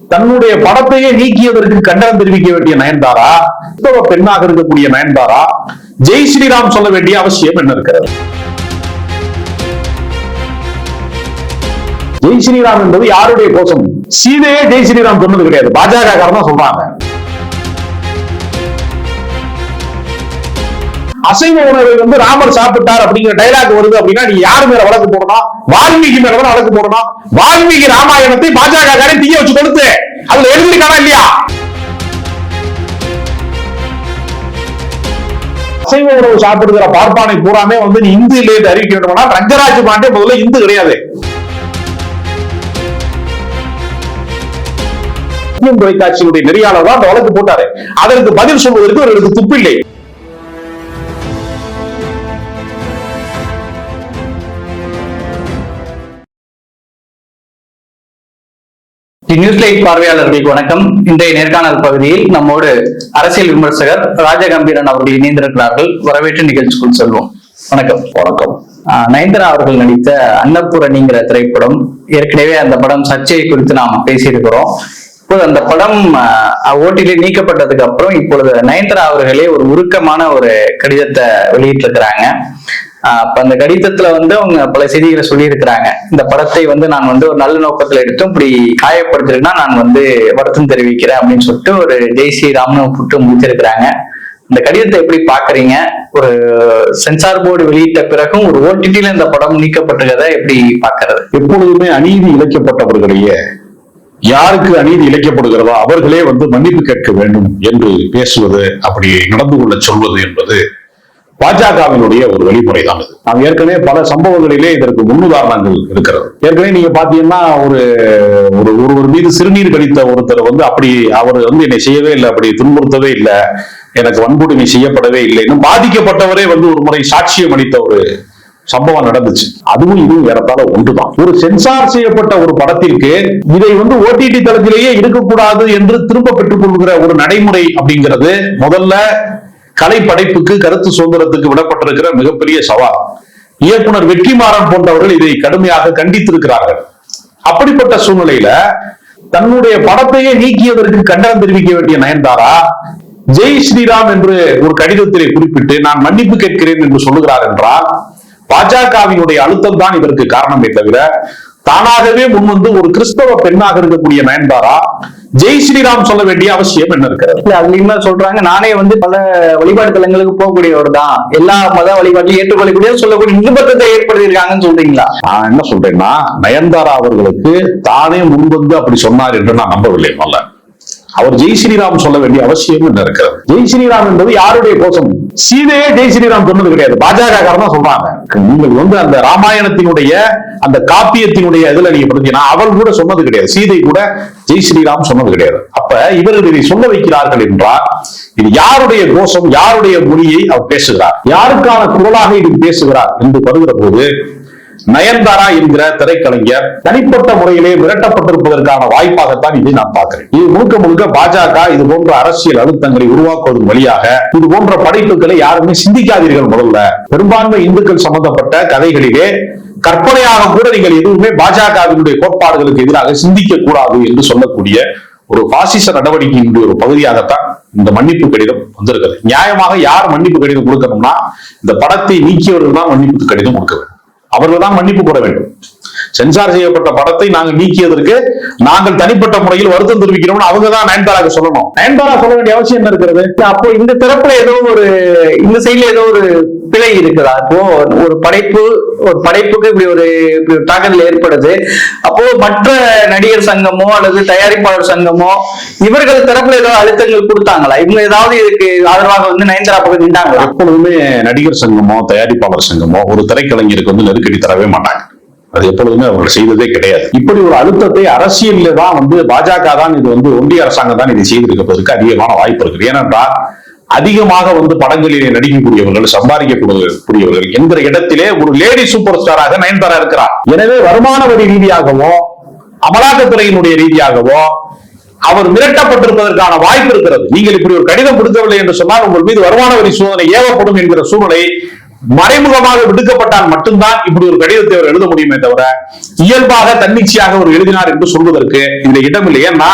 தன்னுடைய படத்தையே நீக்கியதற்கு கண்டனம் தெரிவிக்க வேண்டிய நயன்தாரா? உத்தவ பெண்ணாக இருக்கக்கூடிய நயன்தாரா? ஜெய் ஸ்ரீராம் சொல்ல வேண்டிய அவசியம் என்ன இருக்கிறது? ஜெய் ஸ்ரீராம் என்பது யாருடைய கோஷம்? சீதையே ஜெய் ஸ்ரீராம் சொன்னது கிடையாது. பாஜக தான் சொல்றாங்க. அசைவ உணவை வந்து ராமர் சாப்பிட்டார் அப்படிங்கிற டைலாக் வருது அப்படின்னா நீங்க யாரு மேல வழக்கு போடணும்? வால்மீகி மேல தான் வழக்கு போடணும். வால்மீகி ராமாயணத்தை பாஜக காரை தீய வச்சு கொடுத்து அதுல எழுதிருக்கானா இல்லையா? அசைவ உணவு சாப்பிடுகிற பார்ப்பானை பூராமே வந்து நீ இந்து இல்லை என்று அறிவிக்க வேண்டும்னா ரங்கராஜ் பாண்டே முதல்ல இந்து கிடையாது. இந்தியன் தொலைக்காட்சியினுடைய நெறியாளர் தான் அந்த வழக்கு போட்டாரு. அதற்கு பதில் சொல்வதற்கு அவர்களுக்கு துப்பில்லை. நியூஸ் லைட் பார்வையாளர்களுக்கு வணக்கம். இன்றைய நேர்காணல் பகுதியில் நம்மோடு அரசியல் விமர்சகர் ராஜகம்பீரன் அவர்கள் இணைந்திருக்கிறார்கள். வரவேற்று நிகழ்ச்சிக்குள் செல்வோம். வணக்கம். வணக்கம். நயன்தாரா அவர்கள் நடித்த அன்னபூரணிங்கிற திரைப்படம் ஏற்கனவே அந்த படம் சர்ச்சை குறித்து நாம் பேசியிருக்கிறோம். இப்போது அந்த படம் ஓட்டிலே நீக்கப்பட்டதுக்கு அப்புறம் இப்பொழுது நயன்தாரா அவர்களே ஒரு உருக்கமான ஒரு கடிதத்தை வெளியிட்டிருக்கிறாங்க. அப்ப அந்த கடிதத்துல வந்து அவங்க பல செய்திகளை சொல்லியிருக்கிறாங்க. இந்த படத்தை வந்து நான் வந்து ஒரு நல்ல நோக்கத்துல எடுத்தும் இப்படி காயப்படுத்திருக்கா நான் வந்து வருத்தம் தெரிவிக்கிறேன் அப்படின்னு சொல்லிட்டு ஒரு ஜெய் ஸ்ரீராம்னு புட்டு முடிச்சிருக்கிறாங்க. இந்த கடிதத்தை எப்படி பாக்குறீங்க ஒரு சென்சார் போர்டு வெளியிட்ட பிறகும் ஒரு ஓடிடியில இந்த படம் நீக்கப்பட்டிருக்கதை எப்படி பாக்குறது எப்பொழுதுமே அநீதி இழைக்கப்பட்டவர்களையே யாருக்கு அநீதி இழைக்கப்படுகிறதோ அவர்களே வந்து மன்னிப்பு கேட்க வேண்டும் என்று பேசுவது அப்படி நடந்து கொள்ள சொல்வது என்பது பாஜகவினுடைய ஒரு வழிமுறை தான் இது. நாம் ஏற்கனவே பல சம்பவங்களிலே இதற்கு முன்னுதாரணங்கள் இருக்கிறது. ஏற்கனவே நீங்க பாத்தீங்கன்னா ஒரு ஒரு ஒருவர் மீது சிறுநீர் கழித்த ஒருத்தர் வந்து அப்படி அவர் வந்து என்னை செய்யவே இல்லை அப்படி துன்புறுத்தவே இல்லை எனக்கு வன்கொடுமை செய்யப்படவே இல்லை இன்னும் பாதிக்கப்பட்டவரே வந்து ஒரு முறை சாட்சியம் அளித்த ஒரு சம்பவம் நடந்துச்சு. அதுவும் இதுவும் ஏறத்தாழ ஒன்றுதான். ஒரு சென்சார் செய்யப்பட்ட ஒரு படத்திற்கு இதை வந்து ஓடிடி தளத்திலேயே இருக்கக்கூடாது என்று திரும்ப பெற்றுக் கொள்கிற ஒரு நடைமுறை அப்படிங்கிறது முதல்ல கலை படைப்புக்கு கருத்து சுதந்திரத்துக்கு விடப்பட்டிருக்கிற மிகப்பெரிய சவால். இயக்குனர் வெற்றிமாறன் போன்றவர்கள் இதை கடுமையாக கண்டித்திருக்கிறார்கள். அப்படிப்பட்ட சூழ்நிலையில தன்னுடைய படத்தையே நீக்கியதற்கு கண்டனம் தெரிவிக்க வேண்டிய நயன்தாரா ஜெய் ஸ்ரீராம் என்று ஒரு கடிதத்திலே குறிப்பிட்டு நான் மன்னிப்பு கேட்கிறேன் என்று சொல்லுகிறார் என்றால் பாஜகவினுடைய அழுத்தம் தான் இதற்கு காரணமே தவிர தானாகவே முன்வந்து ஒரு கிறிஸ்தவ பெண்ணாக இருக்கக்கூடிய நயன்தாரா ஜெய் ஸ்ரீராம் சொல்ல வேண்டிய அவசியம் என்ன இருக்கிறது? இல்ல அதுலயுமே சொல்றாங்க நானே வந்து பல வழிபாடு தலங்களுக்கு போகக்கூடியவர் தான் எல்லா மத வழிபாட்டையும் ஏற்றுக்கொள்ளக்கூடிய சொல்லக்கூடிய நிர்பந்தத்தை ஏற்படுத்தியிருக்காங்கன்னு சொல்றீங்களா? நான் என்ன சொல்றேன்னா நயன்தாரா அவர்களுக்கு தானே முன்வந்து அப்படி சொன்னார் என்று நான் நம்பவில்லை முதல்ல. அவர் ஜெய் ஸ்ரீராம் சொல்ல வேண்டிய அவசியம் என்ன இருக்கிறது? ஜெய் ஸ்ரீராம் என்பது யாருடைய கோஷம்? சீதையே ஜெய் ஸ்ரீராம் சொன்னது கிடையாது. பாஜக தான் சொல்றாங்க. நீங்கள் வந்து அந்த ராமாயணத்தினுடைய அந்த காப்பியத்தினுடைய இதுல நீங்க படிச்சீங்கன்னா அவள் கூட சொன்னது கிடையாது. சீதை கூட ஜெய் ஸ்ரீராம் சொன்னது கிடையாது. அப்ப இவர்கள் இதை சொல்ல வைக்கிறார்கள் என்றால் இது யாருடைய கோஷம்? யாருடைய மொழியை அவர் பேசுகிறார்? யாருக்கான குரலாக இது பேசுகிறார் என்று வருகிற போது நயன்தாரா என்கிற திரைக்கலைஞர் தனிப்பட்ட முறையிலே மிரட்டப்பட்டிருப்பதற்கான வாய்ப்பாகத்தான் இதை நான் பார்க்கிறேன். இது முழுக்க முழுக்க பாஜக இது போன்ற அரசியல் அழுத்தங்களை உருவாக்குவதன் வழியாக இது போன்ற படைப்புகளை யாருமே சிந்திக்காதீர்கள் முதல்ல. பெரும்பான்மை இந்துக்கள் சம்பந்தப்பட்ட கதைகளிலே கற்பனையாக கூட நீங்கள் எதுவுமே பாஜகவினுடைய கோட்பாடுகளுக்கு எதிராக சிந்திக்க கூடாது என்று சொல்லக்கூடிய ஒரு பாசிச நடவடிக்கையினுடைய ஒரு பகுதியாகத்தான் இந்த மன்னிப்பு கடிதம் வந்திருக்கிறது. நியாயமாக யார் மன்னிப்பு கடிதம் கொடுக்கணும்னா இந்த படத்தை நீக்கியவர்கள் தான் மன்னிப்பு கடிதம் கொடுக்க வேண்டும். அவர்கள் தான் மன்னிப்பு கூற வேண்டும். சென்சார் செய்யப்பட்ட படத்தை நாங்கள் நீக்கியதற்கு நாங்கள் தனிப்பட்ட முறையில் வருத்தம் தெரிவிக்கிறோம்னு அவங்க தான் நயன்தாராக்கு சொல்லணும். நயன்தாரா சொல்ல வேண்டிய அவசியம் என்ன இருக்கிறது? அப்போ இந்த தரப்புல ஏதோ ஒரு இந்த சைடுல ஏதோ ஒரு பிழை இருக்குதா? இப்போ ஒரு படைப்பு ஒரு படைப்புக்கு இப்படி ஒரு தாக்குதல் ஏற்படுது. அப்போ மற்ற நடிகர் சங்கமோ அல்லது தயாரிப்பாளர் சங்கமோ இவர்கள் தரப்புல ஏதாவது அழுத்தங்கள் கொடுத்தாங்களா? இவங்க ஏதாவது இதுக்கு ஆதரவாக வந்து நயன்தாரா பக்கம் நின்றாங்களா? எப்பொழுதுமே நடிகர் சங்கமோ தயாரிப்பாளர் சங்கமோ ஒரு திரைக்கலைஞருக்கு வந்து நெருக்கடி தரவே மாட்டாங்க. அது எப்பொழுதுமே அவர்கள் செய்ததே கிடையாது. இப்படி ஒரு அழுத்தத்தை அரசியல்ல தான் வந்து பாஜக தான் இது வந்து ஒன்றிய அரசாங்கம் தான் இதை செய்திருக்கிறதுக்கு அதிகமான வாய்ப்பு இருக்குது. ஏனென்றால் அதிகமாக வந்து படங்களிலே நடிக்கக்கூடியவர்கள் சம்பாதிக்கக்கூடியவர்கள் என்கிற இடத்திலே ஒரு லேடி சூப்பர் ஸ்டாராக நயன்தாரா இருக்கிறார். எனவே வருமான வரி ரீதியாகவோ அமலாக்கத்துறையினுடைய ரீதியாகவோ அவர் மிரட்டப்பட்டிருப்பதற்கான வாய்ப்பு இருக்கிறது. நீங்கள் இப்படி ஒரு கடிதம் கொடுக்கவில்லை என்று சொன்னால் உங்கள் மீது வருமான வரி சோதனை ஏவப்படும் என்கிற சூழ்நிலை மறைமுகமாக விடுக்கப்பட்டால் மட்டும்தான் இப்படி ஒரு கடிதத்தை அவர் எழுத முடியுமே தவிர இயல்பாக தன்னிச்சையாக அவர் எழுதினார் என்று சொல்வதற்கு இந்த இடமில்லை ஏன்னா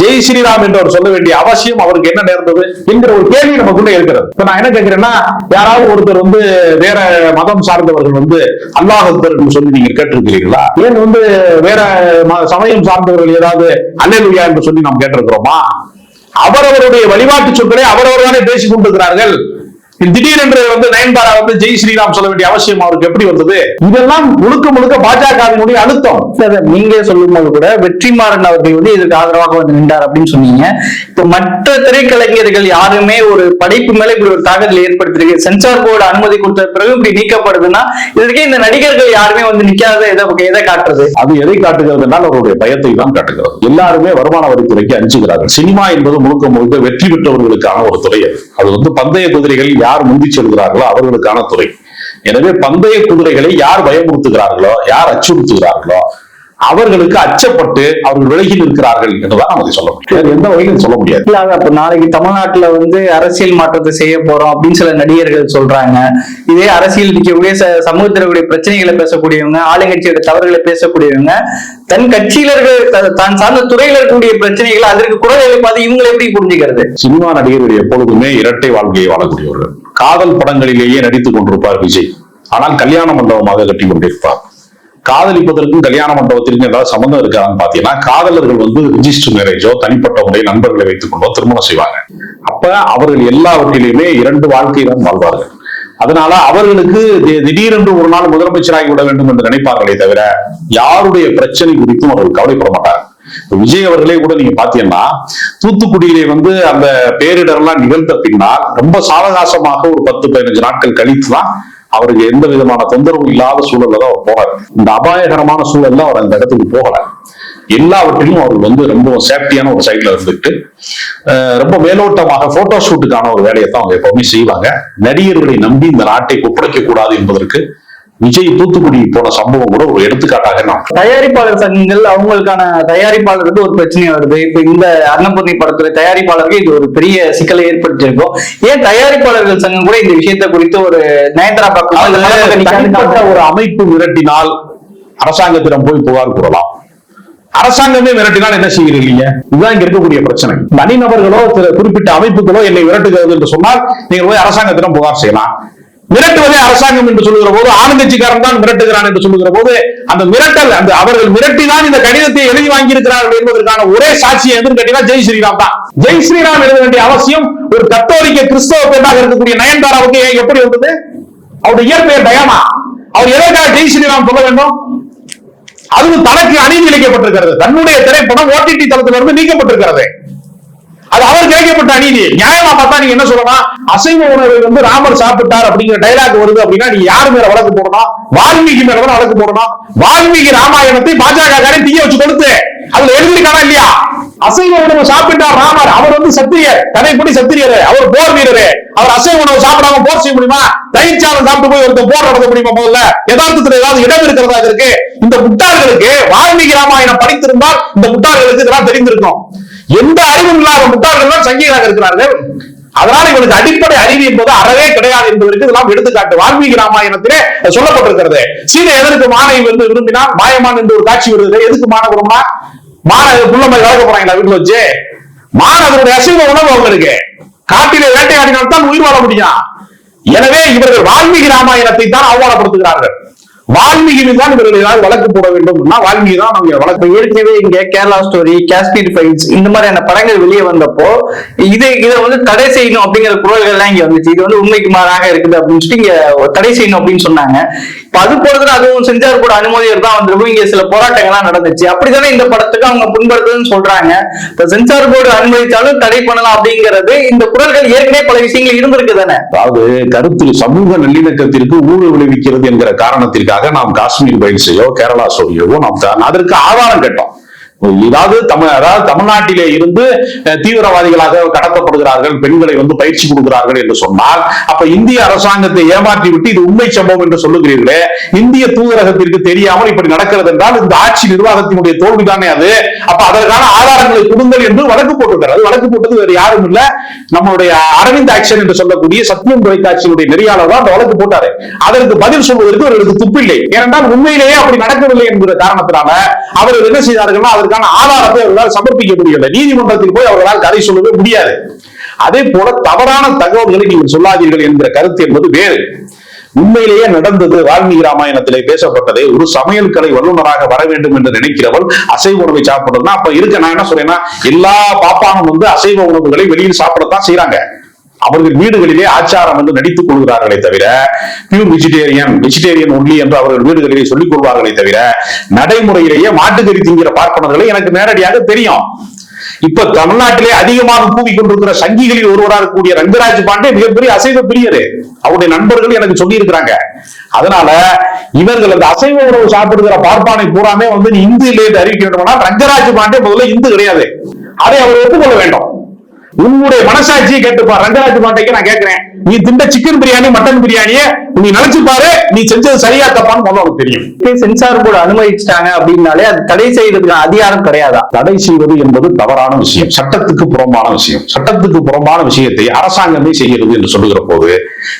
ஜெய் ஸ்ரீராம் என்று அவர் சொல்ல வேண்டிய அவசியம் அவருக்கு என்ன நேர்ந்தது என்கிற ஒரு கேள்வி நமக்குள்ள இருக்கிறது. இப்ப நான் என்ன கேட்கிறேன்னா யாராவது ஒருத்தர் வந்து வேற மதம் சார்ந்தவர்கள் வந்து அல்லாஹ் என்று சொல்லி நீங்க கேட்டிருக்கிறீர்களா? ஏன் வந்து வேற சமயம் சார்ந்தவர்கள் ஏதாவது அல்லேலுயா என்று சொல்லி நாம் கேட்டிருக்கிறோமா? அவரவருடைய வழிபாட்டு சொற்களை அவரவர் தானே பேசிக் கொண்டிருக்கிறார்கள். திடீரென்று வந்து நயன்தாரா வந்து ஜெய் ஸ்ரீராம் சொல்ல வேண்டிய அவசியம் அவருக்கு எப்படி வந்தது? இதெல்லாம் முழுக்க முழுக்க பாஜகவினுடைய அழுத்தம். சார் நீங்க சொல்லும்போது கூட வெற்றிமாறன் அவர்கள் வந்து இதற்கு ஆதரவாக வந்து நின்றார் அப்படின்னு சொன்னீங்க. இப்ப மற்ற திரைக்கலைஞர்கள் யாருமே ஒரு படைப்பு மேல இப்படி ஒரு தாக்குதல் ஏற்படுத்திருக்கு சென்சார் போர்டு அனுமதி கொடுத்த பிறகு இப்படி நீக்கப்படுதுன்னா இதற்கே இந்த நடிகர்கள் யாருமே வந்து நிக்காத எதை எதை காட்டுறது? அது எதை காட்டுகிறது என்றால் அவருடைய பயத்தை தான் காட்டுகிறது. எல்லாருமே வருமான வரித்துறைக்கு அஞ்சுகிறார்கள் சினிமா என்பது முழுக்க முழுக்க வெற்றி பெற்றவர்களுக்கான ஒரு துறை அது. அது வந்து பந்தய குதிரைகள் யார் முந்தி செல்கிறார்களோ அவர்களுக்கான துறை. எனவே பந்தய குதிரைகளை யார் பயமுறுத்துகிறார்களோ யார் அச்சுறுத்துகிறார்களோ அவர்களுக்கு அச்சப்பட்டு அவர்கள் விலகி நிற்கிறார்கள் என்றுதான் நமக்கு சொல்ல முடியும். எந்த வகையிலும் சொல்ல முடியாது. இல்ல அப்ப நாளைக்கு தமிழ்நாட்டுல வந்து அரசியல் மாற்றத்தை செய்ய போறோம் அப்படின்னு சில நடிகர்கள் சொல்றாங்க. இதே அரசியல் இருக்கக்கூடிய ச- சமூகத்தில் இருக்கக்கூடிய பிரச்சனைகளை பேசக்கூடியவங்க ஆளுங்கட்சியோட தவறுகளை பேசக்கூடியவங்க தன் கட்சியிலர்கள் தான் சார்ந்த துறையில இருக்கக்கூடிய பிரச்சனைகளை அதற்கு குரல் எழுப்பாது இவங்களை எப்படி புரிஞ்சுக்கிறது? சினிமா நடிகர்கள் எப்பொழுதுமே இரட்டை வாழ்க்கையை வாழக்கூடியவர்கள். காதல் படங்களிலேயே நடித்துக் கொண்டிருப்பார் விஜய். ஆனால் கல்யாண மண்டபமாக கட்டி கொண்டிருப்பார். காதலிப்பதற்கும் கல்யாண மண்டபத்திற்கும் ஏதாவது சம்பந்தம் இருக்கான்னு பாத்தீங்கன்னா காதலர்கள் வந்து ரிஜிஸ்டர் மேரேஜோ தனிப்பட்ட முறை நண்பர்களை வைத்துக் கொண்டோ திருமணம் செய்வாங்க. அப்ப அவர்கள் எல்லாவற்றிலையுமே இரண்டு வாழ்க்கை தான் வாழ்வார்கள். அதனால அவர்களுக்கு திடீரென்று ஒரு நாள் முதலமைச்சராகி விட வேண்டும் என்று நினைப்பார்களே தவிர யாருடைய பிரச்சனை குறித்தும் அவர்கள் கவலைப்பட மாட்டார்கள். விஜய் அவர்களே கூட நீங்க பாத்தீங்கன்னா தூத்துக்குடியிலே வந்து அந்த பேரிடர் எல்லாம் நிகழ்ந்த பின்னால் ரொம்ப சாவகாசமாக ஒரு பத்து பதினஞ்சு நாட்கள் கழித்து தான் அவருக்கு எந்த விதமான தொந்தரவும் இல்லாத சூழல்ல தான் அவர் போறாரு. இந்த அபாயகரமான சூழல்ல அவர் அந்த இடத்துக்கு போகல. எல்லாவற்றிலும் அவர் வந்து ரொம்ப சேஃப்டியான ஒரு சைட்ல இருந்துட்டு ரொம்ப மேலோட்டமாக போட்டோ ஷூட்டுக்கான ஒரு வேலையை தான் அவங்க எப்பவுமே செய்வாங்க. நடிகர்களை நம்பி இந்த நாட்டை ஒப்படைக்க கூடாது என்பதற்கு விஜய் தூத்துக்குடி போன சம்பவம் கூட ஒரு எடுத்துக்காட்டாக நான் தயாரிப்பாளர் சங்கங்கள் அவங்களுக்கான தயாரிப்பாளருக்கு ஒரு பிரச்சனை வருது. இப்ப இந்த அன்னபூர்ணி படத்துல தயாரிப்பாளருக்கு இது ஒரு பெரிய சிக்கலை ஏற்படுத்தியிருக்கும். ஏன் தயாரிப்பாளர்கள் சங்கம் கூட இந்த விஷயத்தை குறித்து ஒரு நயன்தாரா பக்கம் ஒரு அமைப்பு மிரட்டினால் அரசாங்கத்திடம் போய் புகார் கூறலாம். அரசாங்கமே மிரட்டினால் என்ன செய்கிறீங்க? இதுதான் இங்க இருக்கக்கூடிய பிரச்சனை. தனிநபர்களோ குறிப்பிட்ட அமைப்புகளோ என்னை மிரட்டுகிறது என்று சொன்னால் நீங்கள் போய் அரசாங்கத்திடம் புகார் செய்யலாம். மிரட்டுவதே அரசாங்கம் என்று சொல்லுகிற போது ஆளுங்கட்சிக்காரன் தான் மிரட்டுகிறான் என்று சொல்லுகிற போது அந்த மிரட்டல் அந்த அவர்கள் மிரட்டிதான் இந்த கடிதத்தை எழுதி வாங்கியிருக்கிறார்கள் என்பதற்கான ஒரே சாட்சியம் எதுன்னு கேட்டீங்கன்னா ஜெய் ஸ்ரீராம் தான். ஜெய் ஸ்ரீராம் எழுத வேண்டிய அவசியம் ஒரு கத்தோலிக்க கிறிஸ்தவ பெண்ணாக இருக்கக்கூடிய நயன்தாராவுக்கு எப்படி வந்தது அவருடைய இயற்பெயர் டயானா அவர் எதற்காக ஜெய் ஸ்ரீராம் சொல்ல வேண்டும்? அதுவும் தனக்கு அநீதி இழைக்கப்பட்டிருக்கிறது. தன்னுடைய திரைப்படம் ஓடிடி தளத்திலிருந்து நீக்கப்பட்டிருக்கிறது. அது அவர் கிடைக்கப்பட்ட அநீதி. நியாயமா பார்த்தா நீங்க என்ன சொல்லலாம்? அசைவ உணவை வந்து ராமர் சாப்பிட்டார் அப்படிங்கிற டைலாக் வருது அப்படின்னா நீங்க யாரு மேல வழக்கு போடணும்? வால்மீகி மேல தான் வழக்கு போடணும்? வால்மீகி ராமாயணத்தை பாஜக காரன் தீய வச்சு கொடுத்து அதுல எழுதிருக்கானா இல்லையா? அசைவ உணவு சாப்பிட்டார் ராமர். அவர் வந்து சத்திரியர் கதைப்படி சத்திரியர். அவர் போர் வீரர். அவர் அசைவ உணவு சாப்பிடாம போர் செய்ய முடியுமா? தயிர்ச்சாரம் சாப்பிட்டு போய் ஒருத்தர் போர் நடத்த முடியுமா முதல்ல? யதார்த்தத்துல ஏதாவது இடம் இருக்கிறதா இருக்கு? இந்த முட்டாள்களுக்கு வால்மீகி ராமாயணம் படித்திருந்தால் இந்த முட்டாள்களுக்கு இதெல்லாம் தெரிந்திருக்கும். எந்த அறிவும் இல்லாத முட்டாள்கள் தான் சங்கீதாக இருக்கிறார்கள். அதனால இவனுக்கு அடிப்படை அறிவு என்பது அறவே கிடையாது என்பதற்கு இதெல்லாம் எடுத்துக்காட்டு. வால்மீகி ராமாயணத்திலே சொல்லப்பட்டிருக்கிறது. சீதை எதற்கு மானை வந்து விரும்பினால்? மாயமான் என்று ஒரு காட்சி வருது. எதுக்கு மான விரும்பினா? மான புள்ள மாதிரி வளர்க்க போறாங்களா வீட்டுல வச்சு? மான அதனுடைய அசைவ உணவு அவங்களுக்கு. காட்டிலே வேட்டையாடினால் தான் உயிர் வாழ முடியும். எனவே இவர்கள் வால்மீகி ராமாயணத்தை தான் அவமானப்படுத்துகிறார்கள் வால்மீகி தான் இவர்கள் வழக்கு போட வேண்டும். வால்மீகி தான் அவங்க வழக்கு. ஏற்கனவே இங்க கேரளா ஸ்டோரி காஷ்மீர் ஃபைல்ஸ் இந்த மாதிரியான படங்கள் வெளியே வந்தப்போ இது இதை வந்து தடை செய்யணும் அப்படிங்கிற குரல்கள் எல்லாம் இங்க வந்துச்சு. இது வந்து உண்மைக்கு மாறாக இருக்குது அப்படின்னு சொல்லிட்டு இங்க தடை செய்யணும் அப்படின்னு சொன்னாங்க. இப்ப அது போறதுல அதுவும் செஞ்சார் கூட அனுமதியர் தான் வந்திருக்கும். இங்க சில போராட்டங்கள்லாம் நடந்துச்சு. அப்படித்தானே இந்த படத்துக்கு அவங்க புண்படுத்துன்னு சொல்றாங்க. இப்ப சென்சார் போர்டு அனுமதித்தாலும் தடை பண்ணலாம் அப்படிங்கிறது இந்த குரல்கள் ஏற்கனவே பல விஷயங்கள் இருந்திருக்கு தானே அதாவது கருத்து சமூக நல்லிணக்கத்திற்கு ஊழல் விளைவிக்கிறது என்கிற காரணத்திற்காக நாம் காஷ்மீர் பயிற்சியோ கேரளா சொல்லியவோ நாம் அதற்கு ஆதாரம் கேட்டோம். ஏதாவது தமிழ் அதாவது தமிழ்நாட்டிலே இருந்து தீவிரவாதிகளாக கடத்தப்படுகிறார்கள் பெண்களை வந்து பயிற்சி கொடுக்கிறார்கள் என்று சொன்னால் அப்ப இந்திய அரசாங்கத்தை ஏமாற்றி விட்டு இது உண்மை சம்பவம் என்று சொல்லுகிறீர்களே இந்திய தூதரகத்திற்கு தெரியாமல் இப்படி நடக்கிறது என்றால் இந்த ஆட்சி நிர்வாகத்தினுடைய தோல்விதானே அது. அப்ப அதற்கான ஆதாரங்களை கொடுங்கள் என்று வழக்கு போட்டிருக்காரு அது வழக்கு போட்டது வேறு யாரும் இல்ல. நம்மளுடைய அரவிந்த் ஆக்ஷன் என்று சொல்லக்கூடிய சத்தியம் தொலைக்காட்சியினுடைய நெறியாளர் தான் அந்த வழக்கு போட்டாரு. அதற்கு பதில் சொல்வதற்கு அவர்களுக்கு துப்பில்லை. ஏனென்றால் உண்மையிலேயே அப்படி நடக்கவில்லை என்கிற காரணத்தினால அவர்கள் என்ன செய்தார்கள்னா அதற்கான ஆதாரத்தை அவர்களால் சமர்ப்பிக்க முடியவில்லை. நீதிமன்றத்தில் போய் அவர்களால் கதை சொல்லவே முடியாது. அதே போல தவறான தகவல்களை நீங்கள் சொல்லாதீர்கள் என்கிற கருத்து என்பது வேறு. உண்மையிலேயே நடந்தது வால்மீகி ராமாயணத்திலே பேசப்பட்டது ஒரு சமையல் கலை வல்லுநராக வர வேண்டும் என்று நினைக்கிறவள் அசைவ உணவை சாப்பிடுறதுனா அப்ப இருக்க நான் என்ன சொல்றேன்னா எல்லா பாப்பானும் வந்து அசைவ உணவுகளை வெளியில் சாப்பிடத்தான் செய்றாங்க. அவர்கள் வீடுகளிலே ஆச்சாரம் என்று நடித்துக் கொள்கிறார்களே தவிர பியூர் வெஜிடேரியன் வெஜிடேரியன் ஒன்லி என்று அவர்கள் வீடுகளிலே சொல்லிக் கொள்வார்களே தவிர நடைமுறையிலேயே மாட்டுக்கறி திங்கிற பார்ப்பனர்களை எனக்கு நேரடியாக தெரியும். இப்ப தமிழ்நாட்டிலே அதிகமாக கூவி கொண்டிருக்கிற சங்கிகளில் ஒருவராக இருக்கக்கூடிய ரங்கராஜ் பாண்டே மிகப்பெரிய அசைவ பிரியரு அவருடைய நண்பர்கள் எனக்கு சொல்லி இருக்கிறாங்க அதனால இவர்கள் அந்த அசைவ உணவு சாப்பிடுகிற பார்ப்பானை பூராமே வந்து நீ இந்து இல்லை அறிவிக்க வேண்டும்னா ரங்கராஜ் பாண்டே முதல்ல இந்து கிடையாது. அதை அவர் ஒப்புக்கொள்ள வேண்டும். உன்னுடைய மனசாட்சியை கேட்டுப்பார். ரங்கராஜ் பாண்டைக்கு நான் கேட்கிறேன் நீ திண்ட சிக்கன் பிரியாணி மட்டன் பிரியாணியை நீ நினைச்சு பாரு நீ செஞ்சது சரியா தப்பான்னு உனக்கு தெரியும். சென்சார் போர்டு அனுமதிச்சிட்டாங்க அப்படின்னாலே அது தடை செய்யறதுக்கு அதிகாரம் கிடையாதா? தடை செய்வது என்பது தவறான விஷயம். சட்டத்துக்கு புறம்பான விஷயம். சட்டத்துக்கு புறம்பான விஷயத்தை அரசாங்கமே செய்கிறது என்று சொல்லுகிற போது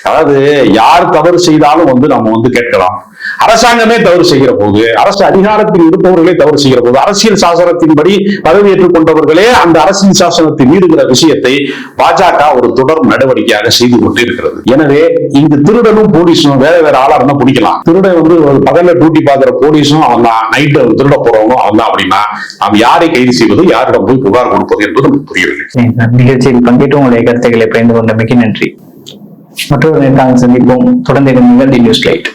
அதாவது யார் தவறு செய்தாலும் வந்து நம்ம வந்து கேட்கலாம். அரசாங்கமே தவறு செய்கிற போது அரசு அதிகாரத்தில் இருப்பவர்களே தவறு செய்கிற போது அரசியல் சாசனத்தின்படி பதவியேற்றுக் கொண்டவர்களே அந்த அரசியல் சாசனத்தை மீறுகிற விஷயத்தை பாஜக ஒரு தொடர் நடவடிக்கையாக செய்து கொண்டே இருக்கிறது. எனவே இங்கு திருடனும் போலீஸும் வேற வேற ஆளா இருந்தா பிடிக்கலாம். திருடன் வந்து பகல்ல டியூட்டி பாக்குற போலீஸும் அவன் தான். நைட்டு திருட போறவனும் அவன் தான் அப்படின்னா நாம் யாரை கைது செய்வது யாரிடம் போய் புகார் கொடுப்பது என்பது நமக்கு புரியவில்லை. நிகழ்ச்சியில் பங்கேற்று உங்களுடைய கருத்துக்களை பயந்து கொண்ட மிக்க நன்றி. மற்றொரு நேர்காணல் சந்திப்போம். தொடர்ந்து நிகழ்ச்சி நியூஸ் லைட்